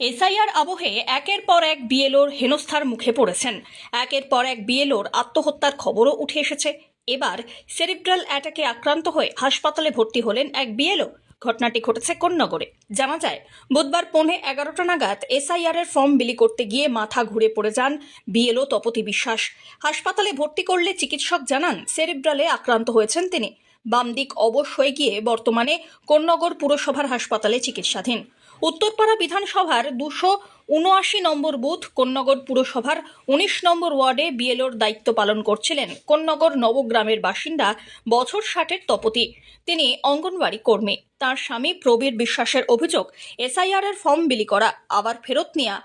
SIR আবহে একের পর এক বিএলওর হেনস্থার মুখে পড়েছেন। একের পর এক বিএলওর আত্মহত্যার খবরও উঠে এসেছে। এবার সেরিব্রাল অ্যাটাকে আক্রান্ত হয়ে হাসপাতালে ভর্তি হলেন এক বিএলও। ঘটনাটি ঘটেছে কোন্নগরে। জানা যায়, বুধবার পৌনে এগারোটা নাগাদ এসআইআর এর ফর্ম বিলি করতে গিয়ে মাথা ঘুরে পড়ে যান বিএলও তপতি বিশ্বাস। হাসপাতালে ভর্তি করলে চিকিৎসক জানান, সেরিব্রালে আক্রান্ত হয়েছেন তিনি। বাম দিক অবশ হয়ে গিয়ে বর্তমানে কোন্নগর পুরসভার হাসপাতালে চিকিৎসাধীন। উত্তরপাড়া বিধানসভার দুশো উনআশি নম্বর বুথ কোন্নগর পুরসভার উনিশ নম্বর ওয়ার্ডে বিএলওর দায়িত্ব পালন করছিলেন কোন্নগর নবগ্রামের বাসিন্দা বছর ষাটের তপতি। তিনি অঙ্গনবাড়ি কর্মী। তার স্বামী প্রবীর বিশ্বাসের অভিযোগ এসআইআর এর ফর্ম বিলি করা, আবার ফেরত নেওয়া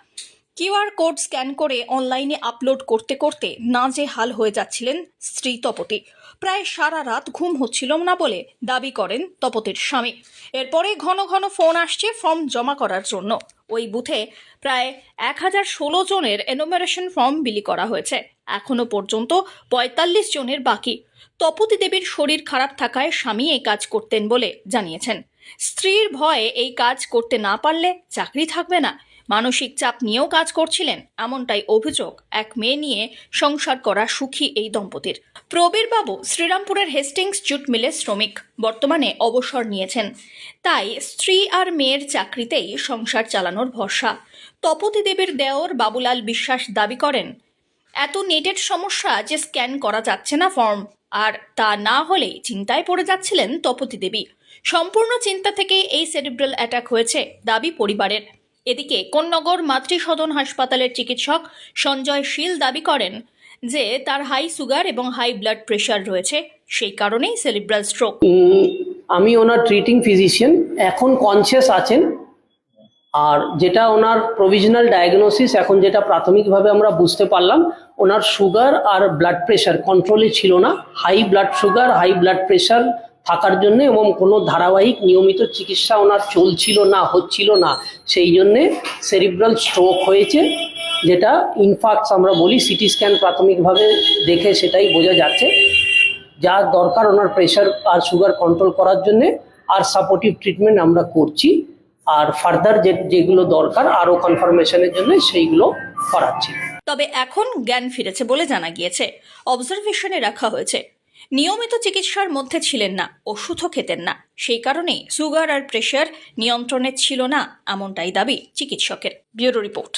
কিউআর কোড স্ক্যান করে অনলাইনে আপলোড করতে করতে নাজে হাল হয়ে যাচ্ছিলেন স্ত্রী তপতি। প্রায় সারা রাত ঘুম হচ্ছিল না বলে দাবি করেন তপতির স্বামী। এরপরে ঘন ঘন ফোন আসছে ফর্ম জমা করার জন্য। ওই বুথে প্রায় এক হাজার ষোলো জনের এনোমারেশন ফর্ম বিলি করা হয়েছে। এখনও পর্যন্ত পঁয়তাল্লিশ জনের বাকি। তপতি দেবীর শরীর খারাপ থাকায় স্বামী এই কাজ করতেন বলে জানিয়েছেন। স্ত্রীর ভয়ে এই কাজ করতে না পারলে চাকরি থাকবে না। মানসিক চাপ নিয়েও কাজ করছিলেন, এমনটাই অভিযোগ এক মেয়ে নিয়ে সংসার করা সুখী এই দম্পতির। প্রবীর বাবু শ্রীরামপুরের হেস্টিংস জুট মিলে শ্রমিক, বর্তমানে অবসর নিয়েছেন। তাই স্ত্রী আর মেয়ের চাকরিতেই সংসার চালানোর ভরসা। তপতি দেবীর দেওর বাবুলাল বিশ্বাস দাবি করেন, এত নেটের সমস্যা যে স্ক্যান করা যাচ্ছে না ফর্ম, আর তা না হলেই চিন্তায় পড়ে যাচ্ছিলেন তপতি দেবী। সম্পূর্ণ চিন্তা থেকে এই সেরিব্রাল অ্যাটাক হয়েছে দাবি পরিবারের। এদিকে কোন্নগর মাতৃসদন হাসপাতালের চিকিৎসক সঞ্জয় শীল দাবি করেন যে তার হাই সুগার এবং হাই ব্লাড প্রেশার রয়েছে, সেই কারণেই সেরিব্রাল স্ট্রোক। আমি ওনার ট্রিটিং ফিজিশিয়ান এখন কনসিয়াস আছেন। আর যেটা ওনার প্রভিশনাল ডায়াগনোসিস এখন যেটা প্রাথমিকভাবে আমরা বুঝতে পারলাম, ওনার সুগার আর ব্লাড প্রেশার কন্ট্রোলে ছিল না। High blood sugar high blood pressure থাকার জন্য এবং কোনো ধারাবাহিক নিয়মিত চিকিৎসা ওনার চলছিল না, হচ্ছিল না। সেই জন্যে সেরিব্রাল স্ট্রোক হয়েছে, যেটা ইনফ্যাক্টস আমরা বলি সিটি স্ক্যান প্রাথমিকভাবে দেখে সেটাই বোঝা যাচ্ছে। যা দরকার ওনার প্রেশার আর সুগার কন্ট্রোল করার জন্যে আর সাপোর্টিভ ট্রিটমেন্ট আমরা করছি। আর ফার্দার যে, যেগুলো দরকার, আরও কনফার্মেশনের জন্য সেইগুলো করাচ্ছি। তবে এখন জ্ঞান ফিরেছে বলে জানা গিয়েছে। অবজারভেশনে রাখা হয়েছে। নিয়মিত চিকিৎসার মধ্যে ছিলেন না, ওষুধও খেতেন না। সেই কারণে সুগার আর প্রেশার নিয়ন্ত্রণে ছিল না, এমনটাই দাবি চিকিৎসকের। Bureau report.